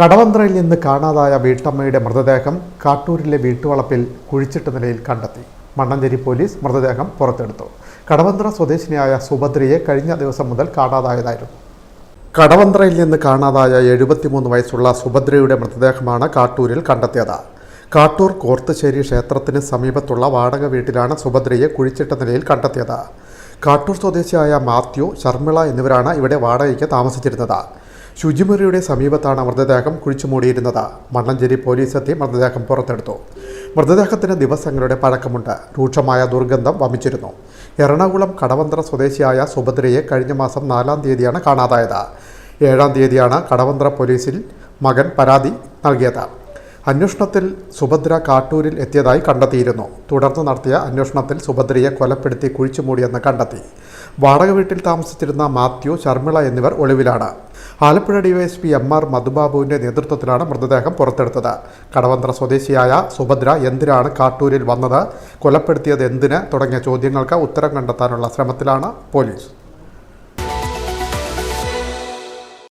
കടവന്ത്രയിൽ നിന്ന് കാണാതായ വീട്ടമ്മയുടെ മൃതദേഹം കാട്ടൂരിലെ വീട്ടുവളപ്പിൽ കുഴിച്ചിട്ട നിലയിൽ കണ്ടെത്തി. മണ്ണഞ്ചേരി പോലീസ് മൃതദേഹം പുറത്തെടുത്തു. കടവന്ത്ര സ്വദേശിനിയായ സുഭദ്രയെ കഴിഞ്ഞ ദിവസം മുതൽ കാണാതായതായിരുന്നു. കടവന്ത്രയിൽ നിന്ന് കാണാതായ എഴുപത്തിമൂന്ന് വയസ്സുള്ള സുഭദ്രയുടെ മൃതദേഹമാണ് കാട്ടൂരിൽ കണ്ടെത്തിയത്. കാട്ടൂർ കോർത്തുശ്ശേരി ക്ഷേത്രത്തിന് സമീപത്തുള്ള വാടക വീട്ടിലാണ് സുഭദ്രയെ കുഴിച്ചിട്ട നിലയിൽ കണ്ടെത്തിയത്. കാട്ടൂർ സ്വദേശിയായ മാത്യു ശർമിള എന്നിവരാണ് ഇവിടെ വാടകയ്ക്ക് താമസിച്ചിരുന്നത്. ശുചിമുറിയുടെ സമീപത്താണ് മൃതദേഹം കുഴിച്ചുമൂടിയിരുന്നത് മണ്ണഞ്ചേരി പോലീസ് എത്തി മൃതദേഹം പുറത്തെടുത്തു. മൃതദേഹത്തിന് ദിവസങ്ങളുടെ പഴക്കമുണ്ട്. രൂക്ഷമായ ദുർഗന്ധം വമിച്ചിരുന്നു. എറണാകുളം കടവന്ത്ര സ്വദേശിയായ സുഭദ്രയെ കഴിഞ്ഞ മാസം നാലാം തീയതിയാണ് കാണാതായത്. ഏഴാം തീയതിയാണ് കടവന്ത്ര പോലീസിൽ മകൻ പരാതി നൽകിയത്. അന്വേഷണത്തിൽ സുഭദ്ര കാട്ടൂരിൽ എത്തിയതായി കണ്ടെത്തിയിരുന്നു. തുടർന്ന് നടത്തിയ അന്വേഷണത്തിൽ സുഭദ്രയെ കൊലപ്പെടുത്തി കുഴിച്ചുമൂടിയെന്ന് കണ്ടെത്തി. വാടക വീട്ടിൽ താമസിച്ചിരുന്ന മാത്യു ശർമിള എന്നിവർ ഒളിവിലാണ്. ആലപ്പുഴ ഡിവൈഎസ്പി എം ആർ മധുബാബുവിന്റെ നേതൃത്വത്തിലാണ് മൃതദേഹം പുറത്തെടുത്തത്. കടവന്ത്ര സ്വദേശിയായ സുഭദ്ര എന്തിനാണ് കാട്ടൂരിൽ വന്നത് കൊലപ്പെടുത്തിയത് എന്തിന് തുടങ്ങിയ ചോദ്യങ്ങൾക്ക് ഉത്തരം കണ്ടെത്താനുള്ള ശ്രമത്തിലാണ് പോലീസ്.